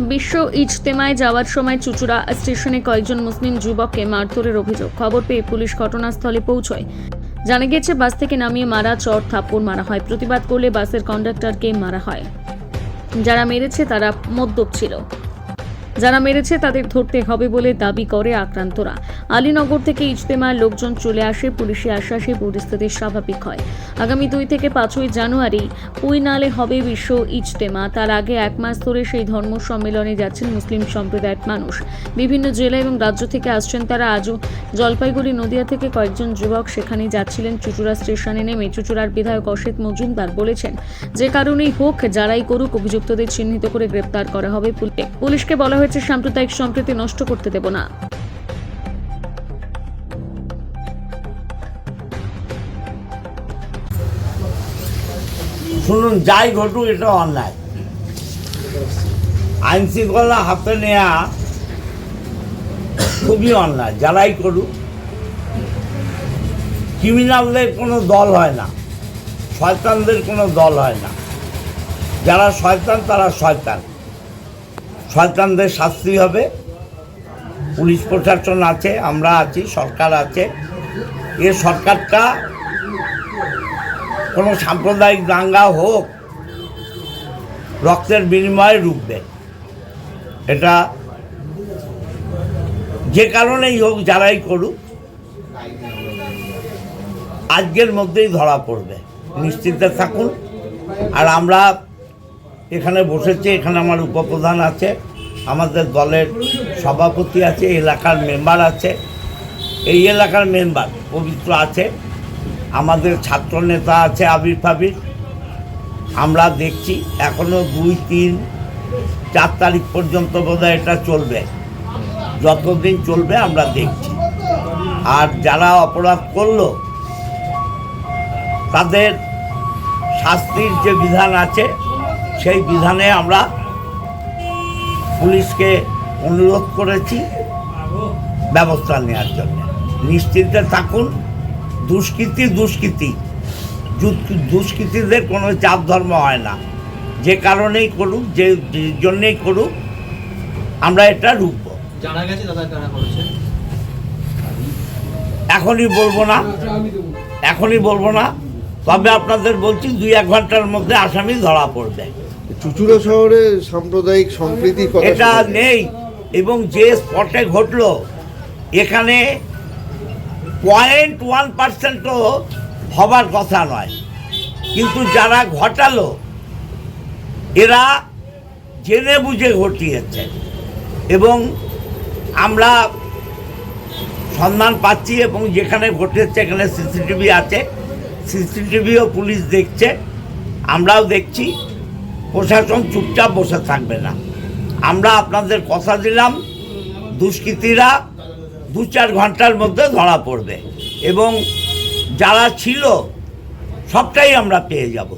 বিশ্ব ইজতেমায় যাওয়ার সময় চুচুড়া স্টেশনে কয়েকজন মুসলিম যুবককে মারধরের অভিযোগ। খবর পেয়ে পুলিশ ঘটনাস্থলে পৌঁছয়। জানা গেছে বাস থেকে নামিয়ে মারা চর থাপ্পড় মারা হয়। প্রতিবাদ করলে বাসের কন্ডাক্টরকে মারা হয়। যারা মেরেছে তারা মদ্যপ ছিল। যারা মেরেছে তাদের ধরতে হবে বলে দাবি করে আক্রান্তরা। আলীনগর থেকে ইজতেমার লোকজন চলে আসে, পুলিশি আশ্বাসে পরিস্থিতি স্বাভাবিক হয়। আগামী দুই থেকে পাঁচই জানুয়ারি পুইনালে হবে বিশ্ব ইজতেমা। তার আগে এক মাস ধরে সেই ধর্ম সম্মেলনে যাচ্ছেন মুসলিম সম্প্রদায়ের মানুষ। বিভিন্ন জেলা এবং রাজ্য থেকে আসছেন তারা। আজও জলপাইগুড়ি, নদিয়া থেকে কয়েকজন যুবক সেখানে যাচ্ছিলেন। চুচুড়া স্টেশনে নেমে চুচুড়ার বিধায়ক অসিত মজুমদার বলেছেন, যে কারণেই হোক, যারাই করুক, অভিযুক্তদের চিহ্নিত করে গ্রেপ্তার করা হবে পুলিশে পুলিশকে বলা হয়েছে সাম্প্রদায়িক সম্প্রীতি নষ্ট করতে দেব না। শুনুন, যাই ঘটুক, এটা অন্যায়। আইন শৃঙ্খলা হাতে নেওয়া খুবই অন্যায়, যারাই করুক। ক্রিমিনালদের কোনো দল হয় না, শয়তানদের কোনো দল হয় না। যারা শয়তান, তারা শয়তান। শয়তানদের শাস্তি হবে। পুলিশ প্রশাসন আছে, আমরা আছি, সরকার আছে। এ সরকারটা কোনো সাম্প্রদায়িক দাঙ্গা হোক, রক্তের বিনিময়ে রুখবে এটা যে কারণেই হোক, যারাই করুক, আজকের মধ্যেই ধরা পড়বে। নিশ্চিন্তে থাকুন। আর আমরা এখানে বসেছে, এখানে আমার উপপ্রধান আছে, আমাদের দলের সভাপতি আছে, এলাকার মেম্বার আছে। এই এলাকার মেম্বার পবিত্র আছে, আমাদের ছাত্র নেতা আছে আবির ফাবির। আমরা দেখছি, এখনও দুই, তিন, চার তারিখ পর্যন্ত বোধহয় এটা চলবে। যতদিন চলবে আমরা দেখছি। আর যারা অপরাধ করল, তাদের শাস্তির যে বিধান আছে সেই বিধানে আমরা পুলিশকে অনুরোধ করেছি ব্যবস্থা নেওয়ার জন্য। নিশ্চিন্তে থাকুন দুষ্কৃতি দুষ্কৃতি। দুষ্কৃতীদের কোনো চাপ ধর্ম হয় না। যে কারণেই করুক যে যে জন্যেই করুক আমরা এটা রুখব। জানা গেছে করেছে? এখনই বলব না। এখনই বলব না। তবে আপনাদের বলছি দুই এক ঘণ্টার মধ্যে আসামি ধরা পড়বে। চুচুড়া শহরে সাম্প্রদায়িক সম্প্রীতির কথা এটা নেই। এবং যে স্পটে ঘটলো এখানে পয়েন্ট ওয়ান পার্সেন্টও হবার কথা নয়। কিন্তু যারা ঘটালো এরা জেনে বুঝে ঘটিয়েছে। এবং আমরা সন্ধান পাচ্ছি এবং যেখানে ঘটেছে এখানে সিসিটিভি আছে। সিসিটিভিও পুলিশ দেখছে। আমরাও দেখছি। প্রশাসন চুপচাপ বসে থাকবে না। আমরা আপনাদের কথা দিলাম দুষ্কৃতীরা দু চার ঘণ্টার মধ্যে ধরা পড়বে এবং যারা ছিল সবটাই আমরা পেয়ে যাব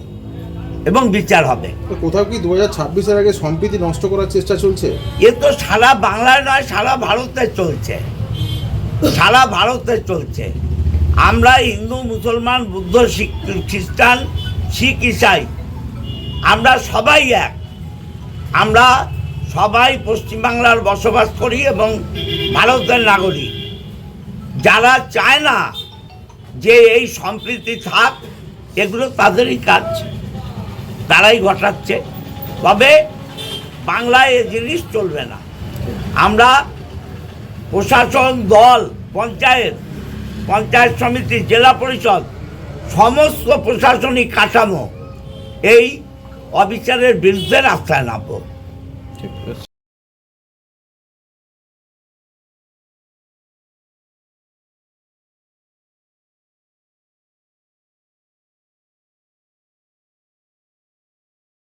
এবং বিচার হবে। কোথাও কি দু হাজার ছাব্বিশের আগে সম্প্রীতি নষ্ট করার চেষ্টা চলছে? এ তো সারা বাংলায় নয় সারা ভারতে চলছে। সারা ভারতে চলছে। আমরা হিন্দু মুসলমান বুদ্ধ শিখ খ্রিস্টান শিখ ইসাই আমরা সবাই এক। আমরা সবাই পশ্চিমবাংলার বসবাস করি এবং ভারতের নাগরিক। যারা চায় না যে এই সম্প্রীতি থাক, এগুলো তাদেরই কাজ। তারাই ঘটাচ্ছে। তবে বাংলায় এ জিনিস চলবে না। আমরা প্রশাসন, দল, পঞ্চায়েত পঞ্চায়েত সমিতি, জেলা পরিষদ, সমস্ত প্রশাসনিক কাঠামো এই অবিচারের বিরুদ্ধে রাস্তায় নামবো।